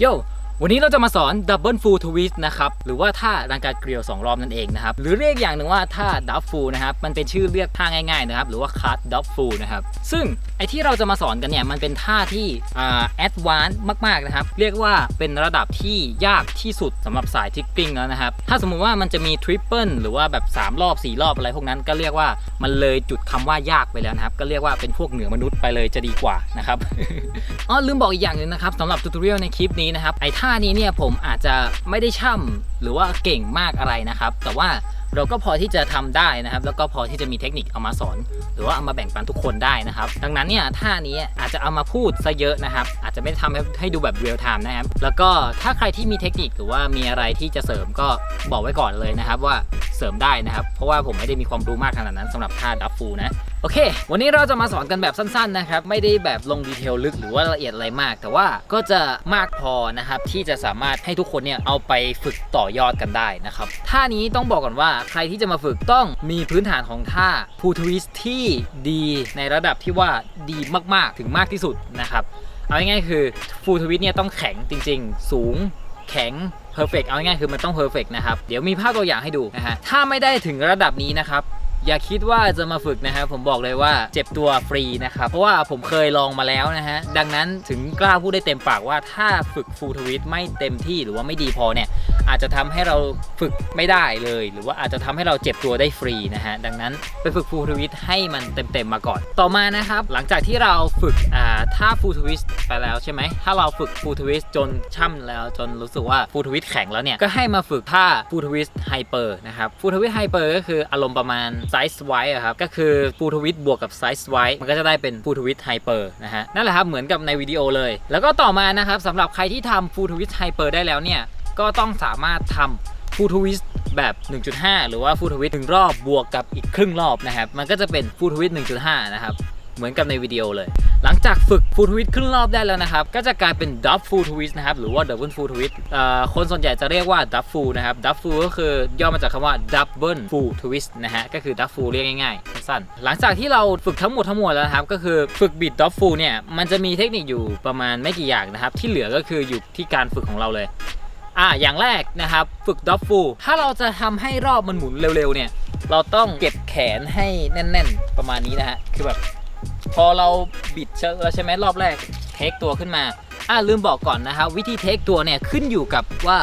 โย วันนี้เราจะมาสอน Double Full Twist นะครับ หรือว่าท่ารังการเกลียว 2 รอบนั่นเองนะครับ หรือเรียกอย่างหนึ่งว่าท่า Double Full นะครับ มันเป็นชื่อเรียกท่าง่ายๆนะครับ หรือว่า Cut Double Full นะครับ ซึ่งไอที่เราจะมาสอนกันเนี่ย มันเป็นท่าที่อ่า Advanced มากๆนะครับ เรียกว่าเป็นระดับที่ยากที่สุดสำหรับสายทิกปิ้งแล้วนะครับ ถ้าสมมุติว่ามันจะมี Triple หรือว่าแบบ 3 รอบ 4 รอบอะไรพวกนั้น ก็เรียกว่ามันเลยจุดคำว่ายากไปแล้วนะครับ ก็เรียกว่าเป็นพวกเหนือมนุษย์ไปเลยจะดีกว่านะครับ อ๋อลืมบอกอีกอย่างหนึ่งนะครับสำหรับทูตเรียลในคลิปนี้นะครับไอท่าานี้เนี่ยผมอาจจะไม่ได้ช่ำหรือว่าเก่งมากอะไรนะครับ แต่ว่าเราก็พอที่จะทำได้นะครับ แล้วก็พอที่จะมีเทคนิคเอามาสอน หรือว่าเอามาแบ่งปันทุกคนได้นะครับ ดังนั้นเนี่ยท่านี้อาจจะเอามาพูดซะเยอะนะครับ อาจจะไม่ได้ทำให้ให้ดูแบบเรียลไทม์นะครับ แล้วก็ถ้าใครที่มีเทคนิคหรือว่ามีอะไรที่จะเสริมก็บอกไว้ก่อนเลยนะครับ ว่าเสริมได้นะครับ เพราะว่าผมไม่ได้มีความรู้มากขนาดนั้นสำหรับท่าดับฟูนะ โอเค วันนี้เราจะมาสอนกันแบบสั้นๆนะครับ ไม่ได้แบบลงดีเทลลึกหรือว่าละเอียดอะไรมาก แต่ว่าก็จะมากพอนะครับที่จะสามารถให้ทุกคนเนี่ยเอาไปฝึกต่อยอดกันได้นะครับ ท่านี้ต้องบอกก่อนว่าใครที่จะมาฝึกต้องมีพื้นฐานของท่าพูทวิสที่ดีในระดับที่ว่าดีมากๆถึงมากที่สุดนะครับเอาง่ายๆคือฟูทวิสเนี่ยต้องแข็งจริง ๆ สูงแข็งเพอร์เฟกเอาง่ายๆคือมันต้องเพอร์เฟกนะครับ เดี๋ยวมีภาพตัวอย่างให้ดูนะฮะ ถ้าไม่ได้ถึงระดับนี้นะครับ อย่าคิดว่าจะมาฝึกนะครับผมบอกเลยว่าเจ็บตัวฟรีนะครับ เพราะว่าผมเคยลองมาแล้วนะฮะ ดังนั้นถึงกล้าพูดได้เต็มปากว่าถ้าฝึกฟูลทวิตไม่เต็มที่หรือว่าไม่ดีพอเนี่ย อาจจะทำให้เราฝึกไม่ได้เลย หรือว่าอาจจะทำให้เราเจ็บตัวได้ฟรีนะฮะดังนั้นไปฝึกฟูลทวิตให้มันเต็มๆมาก่อน ต่อมานะครับหลังจากที่เราฝึกอ่าท่าฟูลทวิสไปแล้วใช่ไหมถ้าเราฝึกฟูลทวิสจนช่ำแล้วจนรู้สึกว่าฟูลทวิสแข็งแล้วเนี่ยก็ให้มาฝึกท่าฟูลทวิสไฮเปอร์นะครับฟูลทวิสไฮเปอร์ก็คืออารมณ์ประมาณไซส์ไวท์ครับก็คือฟูลทวิสบวกกับไซส์ไวท์มันก็จะได้เป็นฟูลทวิสไฮเปอร์นะฮะนั่นแหละครับเหมือนกับในวิดีโอเลย แล้วก็ต่อมานะครับสำหรับใครที่ทำฟูลทวิสไฮเปอร์ได้แล้วเนี่ย ก็ต้องสามารถทำฟูทวิสแบบ 1.5 หรือว่าฟูทวิสหนึ่งรอบบวกกับอีกครึ่งรอบนะครับ มันก็จะเป็นฟูทวิส1.5 นะครับ เหมือนกับในวิดีโอเลย หลังจากฝึกฟูทวิสครึ่งรอบได้แล้วนะครับ ก็จะกลายเป็นดับฟูทวิสนะครับ หรือว่าดับเบิลฟูทวิสคนส่วนใหญ่จะเรียกว่าดับฟูนะครับดับฟูก็คือย่อมาจากคำว่าดับเบิลฟูทวิสนะฮะ ก็คือดับฟูเรียกง่ายๆ สั้นๆ หลังจากที่เราฝึกทั้งหมดทั้งมวลแล้วนะครับ ก็คือฝึกบิดดับฟูเนี่ย มันจะมีเทคนิคอยู่ประมาณไม่กี่อย่างนะครับ ที่เหลือก็คืออยู่ที่การฝึกของเราเลย อ่าอย่างแรกนะครับฝึกดับฟูถ้าเราจะทำให้รอบมันหมุนเร็วๆเนี่ย เราต้องเก็บแขนให้แน่น ๆ ประมาณนี้นะฮะคือแบบพอเราบิดเชแล้วใช่ไหมรอบแรกเทคตัวขึ้นมาอ่าลืมบอกก่อนนะครับวิธีเทคตัวเนี่ยขึ้นอยู่กับว่า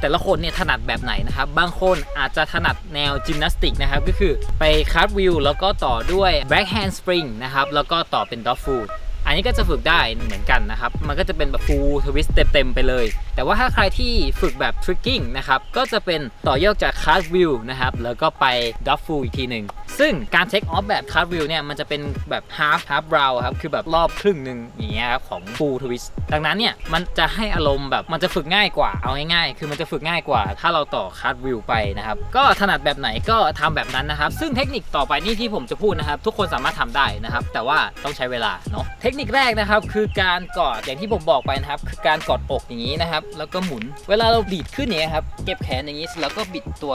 แต่ละคนเนี่ยถนัดแบบไหนนะครับ บางคนอาจจะถนัดแนวจิมนาสติกนะครับ ก็คือไปคาร์ดวิวแล้วก็ต่อด้วย back hand spring นะครับ แล้วก็ต่อเป็น dog foot อั นนี้ก็จะฝึกได้เหมือนกันนะครับ มันก็จะเป็นแบบ full twist เต็มๆไปเลย แต่ว่าถ้าใครที่ฝึกแบบ tricking นะครับ ก็จะเป็นต่อยอดจาก card view นะครับ แล้วก็ไป dog full อีกทีหนึ่ง ซึ่งการ take off แบบ card view เนี่ย มันจะเป็นแบบ half half round ครับ คือแบบรอบครึ่งหนึ่งอย่างเงี้ยครับของ full twist ดังนั้นเนี่ย มันจะให้อารมณ์แบบ มันจะฝึกง่ายกว่า เอาง่ายๆ คือมันจะฝึกง่ายกว่า ถ้าเราต่อ card view ไปนะครับ ก็ถนัดแบบไหนก็ทำแบบนั้นนะครับ ซึ่งเทคนิคต่อไปนี่ที่ผมจะพูดนะครับ ทุกคนสามารถทำได้นะครับ แต่ว่าต้องใช้เวลาเนาะ เทคนิคแรกนะครับคือการกอดอย่างที่ผมบอกไปนะครับ คือการกอดอกอย่างนี้นะครับ แล้วก็หมุน เวลาเราบิดขึ้นเนี่ยครับเก็บแขนอย่างนี้แล้วก็บิดตัว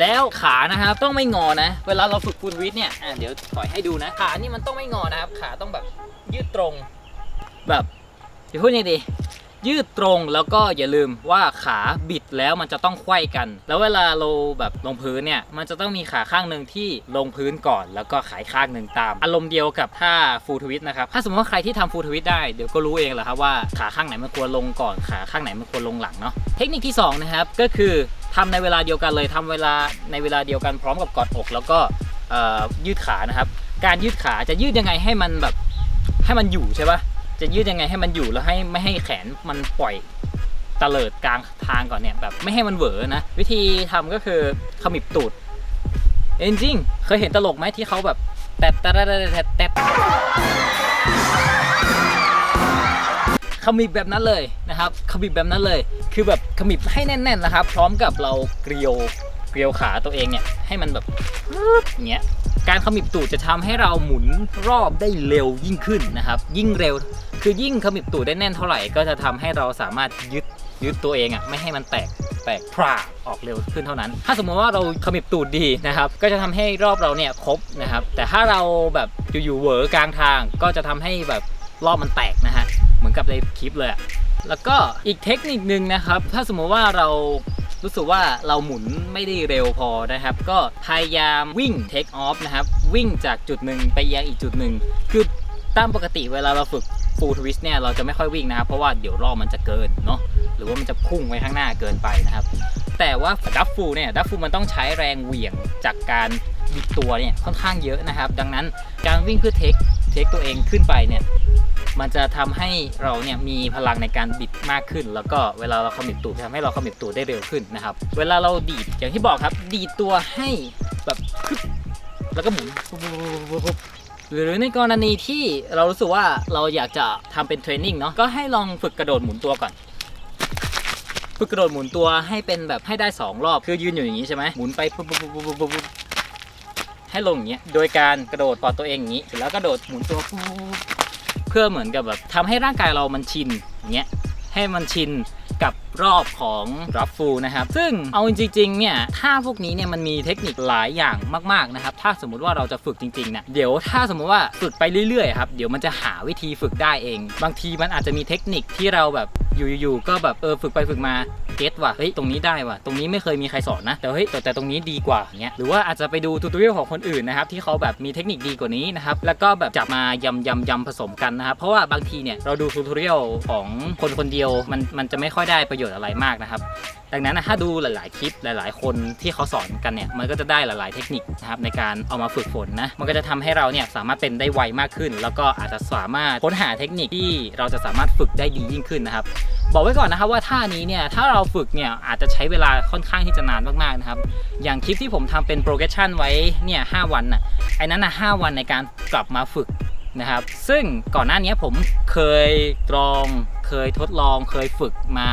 แล้วขานะครับต้องไม่งอนะ เวลาเราฝึกฟูลวิทเนี่ยอะเดี๋ยวถอยให้ดูนะขานี่มันต้องไม่งอนะครับ ขาต้องแบบยืดตรง แบบจะพูดยังไงดี ยืดตรงแล้วก็อย่าลืมว่าขาบิดแล้วมันจะต้องไขว้กัน แล้วเวลาเราแบบลงพื้นเนี่ยมันจะต้องมีขาข้างหนึ่งที่ลงพื้นก่อน แล้วก็ขาข้างหนึ่งตาม อารมณ์เดียวกับท่าฟูลทวิตนะครับถ้าสมมติว่าใครที่ทำฟูลทวิตได้เดี๋ยวก็รู้เองแหละครับว่าขาข้างไหนมันควรลงก่อนขาข้างไหนมันควรลงหลังเนาะเทคนิคที่สองนะครับก็คือทำในเวลาเดียวกันเลยทำเวลาในเวลาเดียวกันพร้อมกับกอดอก แล้วก็ยืดขานะครับ การยืดขาจะยืดยังไงให้มันแบบให้มันอยู่ใช่ปะ จะยืดยังไงให้มันอยู่แล้วให้ไม่ให้แขนมันปล่อยตะเลิดกลางทางก่อนเนี่ยแบบไม่ให้มันเหวอนะวิธีทำก็คือขมิบตูดเอนจริงเคยเห็นตลกไหมที่เขาแบบแตะแตะแตะแตะขมิบแบบนั้นเลยนะครับขมิบแบบนั้นเลย คือแบบขมิบให้แน่น ๆนะครับ พร้อมกับเราเกลียวเกลียวขาตัวเองเนี่ยให้มันแบบเงี้ย การขมิบตูดจะทำให้เราหมุนรอบได้เร็วยิ่งขึ้นนะครับ ยิ่งเร็ว คือยิ่งขมิบตูดได้แน่นเท่าไหร่ ก็จะทำให้เราสามารถยึดยึดตัวเองอะไม่ให้มันแตกแตกพราออกเร็วขึ้นเท่านั้น ถ้าสมมติว่าเราขมิบตูดดีนะครับ ก็จะทำให้รอบเราเนี่ยครบนะครับ แต่ถ้าเราแบบอยู่ๆเหวอกลางทาง ก็จะทำให้แบบรอบมันแตกนะฮะ เหมือนกับในคลิปเลย แล้วก็อีกเทคนิคนึงนะครับ ถ้าสมมติว่าเรา รู้สึกว่าเราหมุนไม่ได้เร็วพอนะครับ ก็พยายามวิ่ง take off นะครับ วิ่งจากจุดหนึ่งไปยังอีกจุดหนึ่งคือตามปกติเวลาเราฝึก full twist เนี่ยเราจะไม่ค่อยวิ่งนะครับ เพราะว่าเดี๋ยวรอบมันจะเกินเนาะหรือว่ามันจะพุ่งไปข้างหน้าเกินไปนะครับ แต่ว่าดับฟูลเนี่ยดับฟูลมันต้องใช้แรงเหวี่ยงจากการบิดตัวเนี่ยค่อนข้างเยอะนะครับ ดังนั้นการวิ่งเพื่อเทค เทคตัวเองขึ้นไปเนี่ยมันจะทำให้เราเนี่ยมีพลังในการบิดมากขึ้น แล้วก็เวลาเราขมิบตูดทำให้เราขมิบตูดได้เร็วขึ้นนะครับ เวลาเราดีดอย่างที่บอกครับ ดีดตัวให้แบบแล้วก็หมุนหรือในกรณีที่เรารู้สึกว่าเราอยากจะทำเป็นเทรนนิ่งเนาะก็ให้ลองฝึกกระโดดหมุนตัวก่อนฝึกกระโดดหมุนตัวให้เป็นแบบให้ได้ 2 รอบคือยืนอยู่อย่างนี้ใช่ไหมหมุนไปปุ๊บปุ๊บปุ๊บปุ๊บ ให้ลงอย่างเงี้ยโดยการกระโดดปล่อยตัวเองอย่างนี้แล้วกระโดดหมุนตัวปุ๊บเพื่อเหมือนกับแบบทำให้ร่างกายเรามันชินอย่างเงี้ยให้มันชินกับรอบของรับฟูนะครับ ซึ่งเอาจริงๆเนี่ยท่าพวกนี้เนี่ยมันมีเทคนิคหลายอย่างมากๆนะครับ ถ้าสมมุติว่าเราจะฝึกจริงๆเนี่ยเดี๋ยวถ้าสมมุติว่าฝึกไปเรื่อยๆครับเดี๋ยวมันจะหาวิธีฝึกได้เอง บางทีมันอาจจะมีเทคนิคที่เราแบบอยู่ๆก็แบบเออฝึกไปฝึกมา เก็ตว่ะเฮ้ยตรงนี้ได้ว่ะตรงนี้ไม่เคยมีใครสอนนะแต่เฮ้ยแต่แต่ตรงนี้ดีกว่าอย่างเงี้ยหรือว่าอาจจะไปดูทูตเรียลของคนอื่นนะครับที่เขาแบบมีเทคนิคดีกว่านี้นะครับแล้วก็แบบจับมายำยำยำผสมกันนะครับเพราะว่าบางทีเนี่ยเราดูทูตเรียลของคนคนเดียวมันมันจะไม่ค่อยได้ประโยชน์อะไรมากนะครับดังนั้นนะถ้าดูหลาย ๆ คลิปหลาย ๆ คนที่เขาสอนกันเนี่ยมันก็จะได้หลาย ๆ เทคนิคนะครับในการเอามาฝึกฝนนะมันก็จะทำให้เราเนี่ยสามารถเป็นได้ไวมากขึ้น แล้วก็อาจจะสามารถค้นหาเทคนิคที่เราจะสามารถฝึกได้ดียิ่งขึ้นนะครับ บอกไว้ก่อนนะครับว่าท่านี้เนี่ยถ้าเราฝึกเนี่ยอาจจะใช้เวลาค่อนข้างที่จะนานมากๆนะครับ อย่างคลิปที่ผมทำเป็นโปรเกรสชันไว้เนี่ยหวันน่ะไอ้นั้นนะหวันในการกลับมาฝึกนะครับ ซึ่งก่อนหน้านี้ผมเคยลองเคยทดลองเคยฝึกมา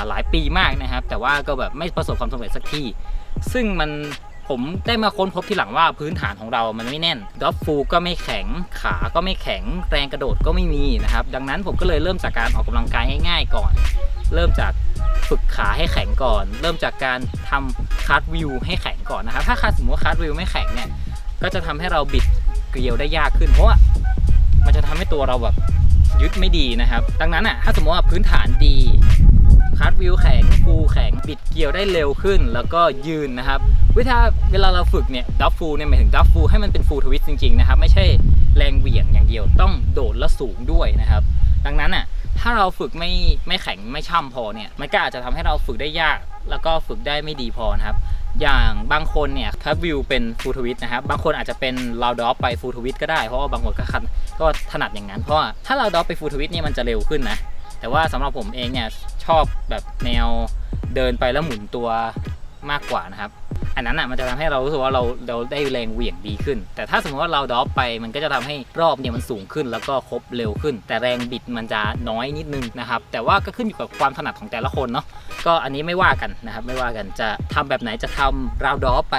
าหลายปีมากนะครับ แต่ว่าก็แบบไม่ประสบความสำเร็จสักทีซึ่งมัน ผมได้มาค้นพบทีหลังว่าพื้นฐานของเรามันไม่แน่นดอฟฟูก็ไม่แข็งขาก็ไม่แข็งแรงกระโดดก็ไม่มีนะครับ ดังนั้นผมก็เลยเริ่มจากการออกกำลังกายง่ายๆก่อน เริ่มจากฝึกขาให้แข็งก่อน เริ่มจากการทำคาร์ดวิวให้แข็งก่อนนะครับถ้าคาร์ดสมมติว่าคาร์ดวิวไม่แข็งเนี่ยก็จะทำให้เราบิดเกลียวได้ยากขึ้นเพราะว่ามันจะทำให้ตัวเราแบบยึดไม่ดีนะครับ ดังนั้นอะถ้าสมมติว่าพื้นฐานดีคาร์ดวิวแข็งฟูแข็งบิดเกลียวได้เร็วขึ้น แล้วก็ยืนนะครับ วิธีเวลาเราฝึกเนี่ยดับฟูเนี่ยหมายถึงดับฟูให้มันเป็นฟูทวิสจริงๆนะครับไม่ใช่แรงเหวี่ยงอย่างเดียวต้องโดดและสูงด้วยนะครับ ดังนั้นอะถ้าเราฝึกไม่ไม่แข็งไม่ช่ำพอเนี่ยมันก็อาจจะทำให้เราฝึกได้ยาก แล้วก็ฝึกได้ไม่ดีพอนะครับ อย่างบางคนเนี่ยคับวิวเป็นฟูลทวิตนะครับบางคนอาจจะเป็นลาวดอฟไปฟูลทวิตก็ได้เพราะว่าบางคนก็คันก็ถนัดอย่างนั้นเพราะว่าถ้าลาวดอฟไปฟูลทวิตเนี่ยมันจะเร็วขึ้นนะแต่ว่าสำหรับผมเองเนี่ยชอบแบบแนวเดินไปแล้วหมุนตัวมากกว่านะครับ อันนั้นอะมันจะทำให้เรารู้สึกว่าเราเราได้แรงเหวี่ยงดีขึ้น แต่ถ้าสมมติว่าเราดรอปไปมันก็จะทำให้รอบเนี่ยมันสูงขึ้นแล้วก็ครบเร็วขึ้น แต่แรงบิดมันจะน้อยนิดนึงนะครับแต่ว่าก็ขึ้นอยู่กับความถนัดของแต่ละคนเนาะก็อันนี้ไม่ว่ากันนะครับไม่ว่ากันจะทำแบบไหนจะทำราวดรอปไป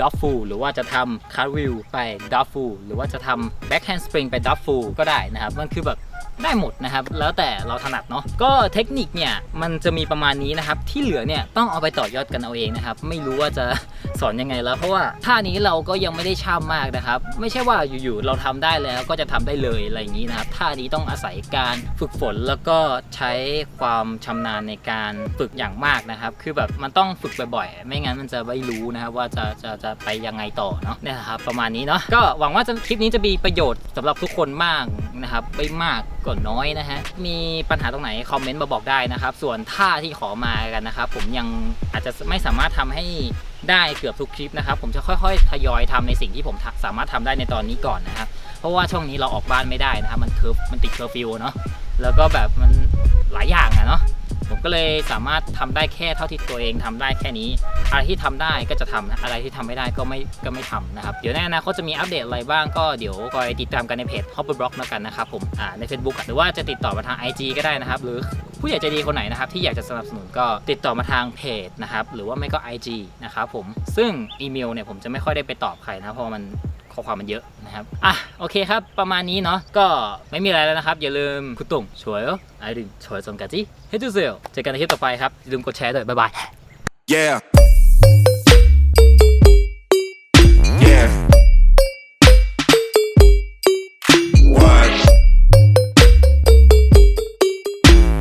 ดอฟฟูหรือว่าจะทำคาร์วิวไปดอฟฟูหรือว่าจะทำแบ็คแฮนด์สปริงไปดอฟฟูก็ได้นะครับมันคือแบบ ได้หมดนะครับ แล้วแต่เราถนัดเนาะก็เทคนิคเนี่ยมันจะมีประมาณนี้นะครับที่เหลือเนี่ยต้องเอาไปต่อยอดกันเอาเองนะครับไม่รู้ว่าจะ สอนยังไงแล้ว เพราะว่าท่านี้เราก็ยังไม่ได้ช่ำมากนะครับ ไม่ใช่ว่าอยู่ๆเราทำได้แล้วก็จะทำได้เลยอะไรอย่างนี้นะครับท่านี้ต้องอาศัยการฝึกฝนแล้วก็ใช้ความชำนาญในการฝึกอย่างมากนะครับ คือแบบมันต้องฝึกบ่อยๆ ไม่งั้นมันจะไม่รู้นะครับว่าจะจะจะไปยังไงต่อเนาะเนี่ยนะครับประมาณนี้เนาะก็หวังว่าคลิปนี้จะมีประโยชน์สำหรับทุกคนมากนะครับไม่มากก็น้อยนะฮะมีปัญหาตรงไหนคอมเมนต์มาบอกได้นะครับ ส่วนท่าที่ขอมากันนะครับ ผมยังอาจจะไม่สามารถทำให้ ได้เกือบทุกคลิปนะครับ ผมจะค่อยๆทยอยทำในสิ่งที่ผมสามารถทำได้ในตอนนี้ก่อนนะครับ เพราะว่าช่วงนี้เราออกบ้านไม่ได้นะครับ มันเคอร์มันติดเคอร์ฟิวเนาะแล้วก็แบบมันหลายอย่างอะเนาะ ผมก็เลยสามารถทำได้แค่เท่าที่ตัวเองทำได้แค่นี้ อะไรที่ทำได้ก็จะทำนะอะไรที่ทำไม่ได้ก็ไม่ก็ไม่ทำนะครับ เดี๋ยวในอนาคตจะมีอัปเดตอะไรบ้างก็เดี๋ยวคอยติดตามกันในเพจ Hopper Block แล้วกันนะครับผมอ่าใน Facebook หรือว่าจะติดต่อมาทาง IG ก็ได้นะครับ หรือผู้ใหญ่ใจดีคนไหนนะครับที่อยากจะสนับสนุนก็ติดต่อมาทางเพจนะครับหรือว่าไม่ก็ IG นะครับผมซึ่งอีเมลเนี่ยผมจะไม่ค่อยได้ไปตอบใครนะเพราะมัน ข้อความมันเยอะนะครับ อะ โอเคครับ ประมาณนี้เนาะ ก็ไม่มีอะไรแล้วนะครับ อย่าลืมคุณตุ่งช่วยไอรินช่วยสมกันจิเฮ้ยจูเซลเจอกันในคลิปต่อไปครับอย่าลืมกดแชร์ด้วยบ๊ายบาย Yeah.